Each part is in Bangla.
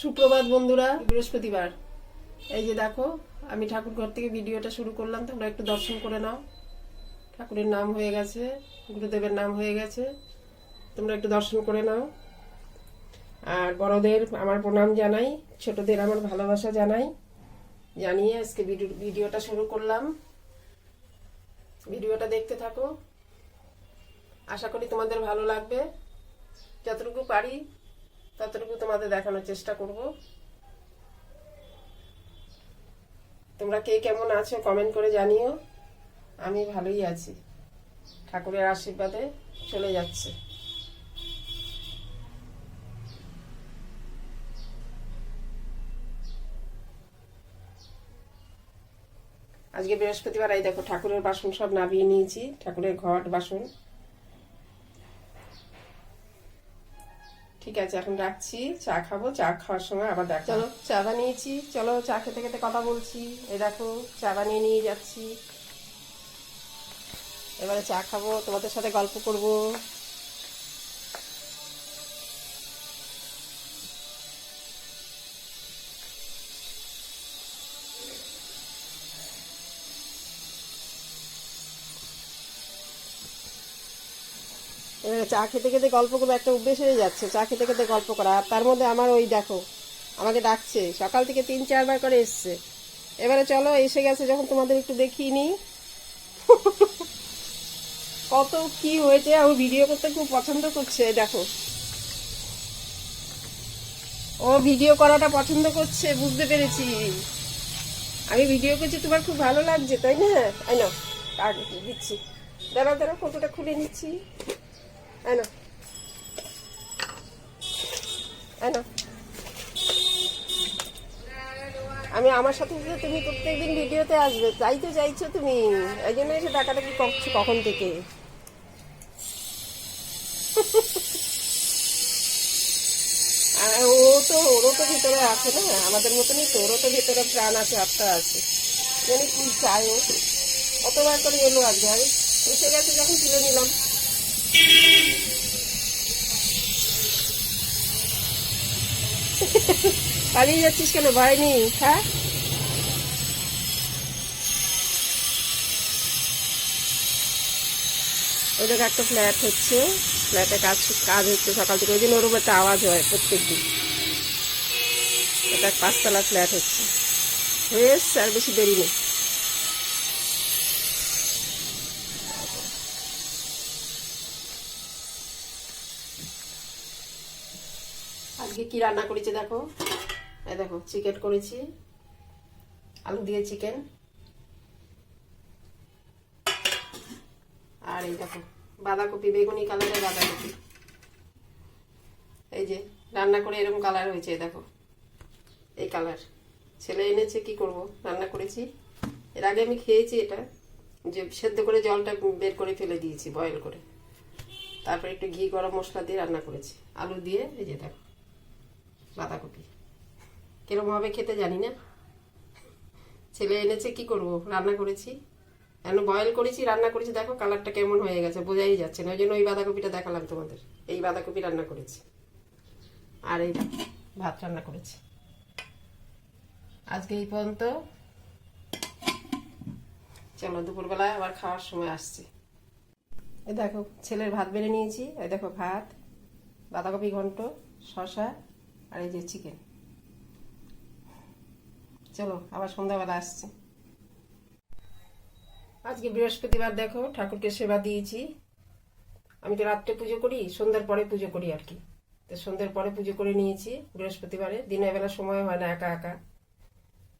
সুপ্রভাত বন্ধুরা, বৃহস্পতিবার। এই যে দেখো, আমি ঠাকুর ঘর থেকে ভিডিওটা শুরু করলাম, তোমরা একটু দর্শন করে নাও। ঠাকুরের নাম হয়ে গেছে, গুরুদেবের নাম হয়ে গেছে, তোমরা একটু দর্শন করে নাও। আর বড়দের আমার প্রণাম জানাই, ছোটদের আমার ভালোবাসা জানাই। জানিয়ে আজকে ভিডিও ভিডিওটা শুরু করলাম। ভিডিওটা দেখতে থাকো। আশা করি তোমাদের ভালো লাগবে। যতটুকু পারি ততটুকু তোমাদের দেখানোর চেষ্টা করব। তোমরা কে কেমন আছো কমেন্ট করে জানিও। আমি ভালোই আছি। ঠাকুরের আশীর্বাদে চলে যাচ্ছে। আজকে বৃহস্পতিবার, এই দেখো, ঠাকুরের বাসন সব নামিয়ে নিয়েছি। ঠাকুরের ঘট বাসন। ঠিক আছে, এখন রাখছি। চা খাব, চা খাওয়ার সময় আবার দেখ। চলো, চা বানিয়েছি। চলো, চা খেতে খেতে কথা বলছি। এই দেখো, চা বানিয়ে নিয়ে যাচ্ছি। এবারে চা খাব, তোমাদের সাথে গল্প করব। এবারে চা খেতে খেতে গল্প করব, একটা অভ্যেস হয়ে যাচ্ছে, চা খেতে খেতে গল্প করা। আর তার মধ্যে আমার ওই দেখো, আমাকে ডাকছে, সকাল থেকে তিন চারবার করে এসছে। এবারে চলো, এসে গেছে যখন তোমাদের একটু দেখিয়ে নিই। কত কি হয়েছে আমি ভিডিও করতে খুব পছন্দ করছে, দেখো। ও ভিডিও করাটা পছন্দ করছে, বুঝতে পেরেছি। আমি ভিডিও করছি, তোমার খুব ভালো লাগছে, তাই না? তাই না দিচ্ছি। দাঁড়া দাঁড়া ফটোটা খুলে নিচ্ছি। আনো আনো আমি আমার সাথে সাথে তুমি প্রত্যেকদিন ভিডিওতে আসবে তাই তো চাইছো তুমি, এই জন্য এসে ডাকাডাকি করছ কখন থেকে? ও তো ওরও তো ভিতরে আছে না? আমাদের মতনই তো, ওরও তো ভিতরে প্রাণ আছে, আত্মা আছে। জানি কি চাই ও। কতবার করে এলো আজকে? আমি এসে গেছে যখন তুলে নিলাম। পালিয়ে যাচ্ছিস কেন? ভয় নেই হ্যাঁ ওদের একটা ফ্ল্যাট হচ্ছে। ফ্ল্যাটে কাজ কাজ হচ্ছে সকাল থেকে। ওই জন্য ওরকম একটা আওয়াজ হয় প্রত্যেক দিন এটা পাঁচতলা ফ্ল্যাট হচ্ছে। হয়ে আর বেশি দেরি নেই। আজকে কি রান্না করেছি দেখো? এই দেখো চিকেন করেছি। আলু দিয়ে চিকেন আর এই দেখো, বাঁধাকপি, বেগুনি কালারের বাঁধাকপি। এই যে, রান্না করে এরকম কালার হয়েছে দেখো। এই কালার ছেলে এনেছে, কি করব? রান্না করেছি। এর আগে আমি খেয়েছি এটা। যে সেদ্ধ করে জলটা বের করে ফেলে দিয়েছি বয়েল করে। তারপর একটু ঘি, গরম মশলা দিয়ে রান্না করেছি। আলু দিয়ে, এই যে দেখো। বাঁধাকপি। কীরকম হবে খেতে জানি না। ছেলে এনেছে, কি করব? রান্না করেছি। এখন বয়েল করেছি, রান্না করেছি। দেখো কালারটা কেমন হয়ে গেছে, বোঝাই যাচ্ছে না। ওই জন্য ওই বাঁধাকপিটা দেখালাম তোমাদের। এই বাঁধাকপি রান্না করেছি। আর এই ভাত রান্না করেছি। আজকে এই পর্যন্ত। চলো দুপুরবেলায় আবার খাওয়ার সময় আসছে। এই দেখো, ছেলের ভাত বেড়ে নিয়েছি। এই দেখো ভাত, বাঁধাকপি ঘন্ট শশা আর এই যে চিকেন চলো, আবার সন্ধ্যাবেলা আসছি। আজকে বৃহস্পতিবার দেখো, ঠাকুরকে সেবা দিয়েছি। আমি তো রাত্রে পুজো করি, সন্ধ্যার পরে পুজো করি আর কি। তো সন্ধ্যের পরে পুজো করে নিয়েছি বৃহস্পতিবারে। দিনের বেলা সময় হয় না একা একা।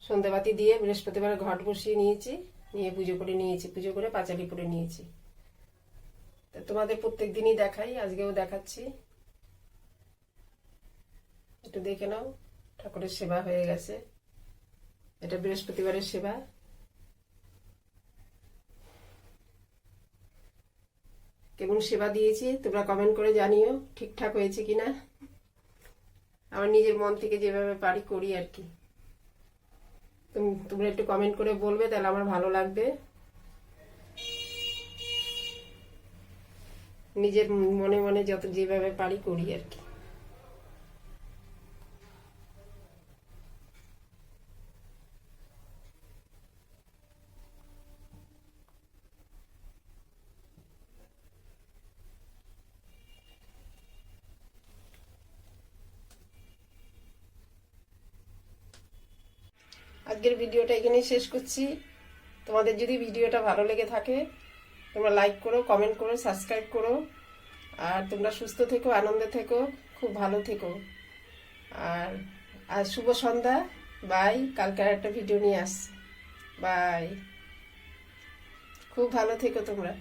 সন্ধ্যাবাতি দিয়ে বৃহস্পতিবারে ঘট বসিয়ে নিয়েছি, নিয়ে পুজো করে নিয়েছি, পুজো করে পাঁচালি করে নিয়েছি। তো তোমাদের প্রত্যেক দিনই দেখাই, আজকেও দেখাচ্ছি। একটু দেখে নাও, ঠাকুরের সেবা হয়ে গেছে। এটা বৃহস্পতিবারের সেবা। কেমন সেবা দিয়েছি, তোমরা কমেন্ট করে জানিও, ঠিকঠাক হয়েছে কিনা। আমার নিজের মন থেকে যেভাবে পারি করি আর কি। তুম- তোমরা একটু কমেন্ট করে বলবে, তাহলে আমার ভালো লাগবে। নিজের মনে মনে যত যেভাবে পারি করি আর কি। আজকের ভিডিওটা এখানেই শেষ করছি। তোমাদের যদি ভিডিওটা ভালো লেগে থাকে, তোমরা লাইক করো কমেন্ট করো সাবস্ক্রাইব করো। আর তোমরা সুস্থ থেকো, আনন্দে থেকো, খুব ভালো থেকো। আর আর শুভ সন্ধ্যা। বাই কালকে একটা ভিডিও নিয়ে আস। বাই খুব ভালো থেকো তোমরা।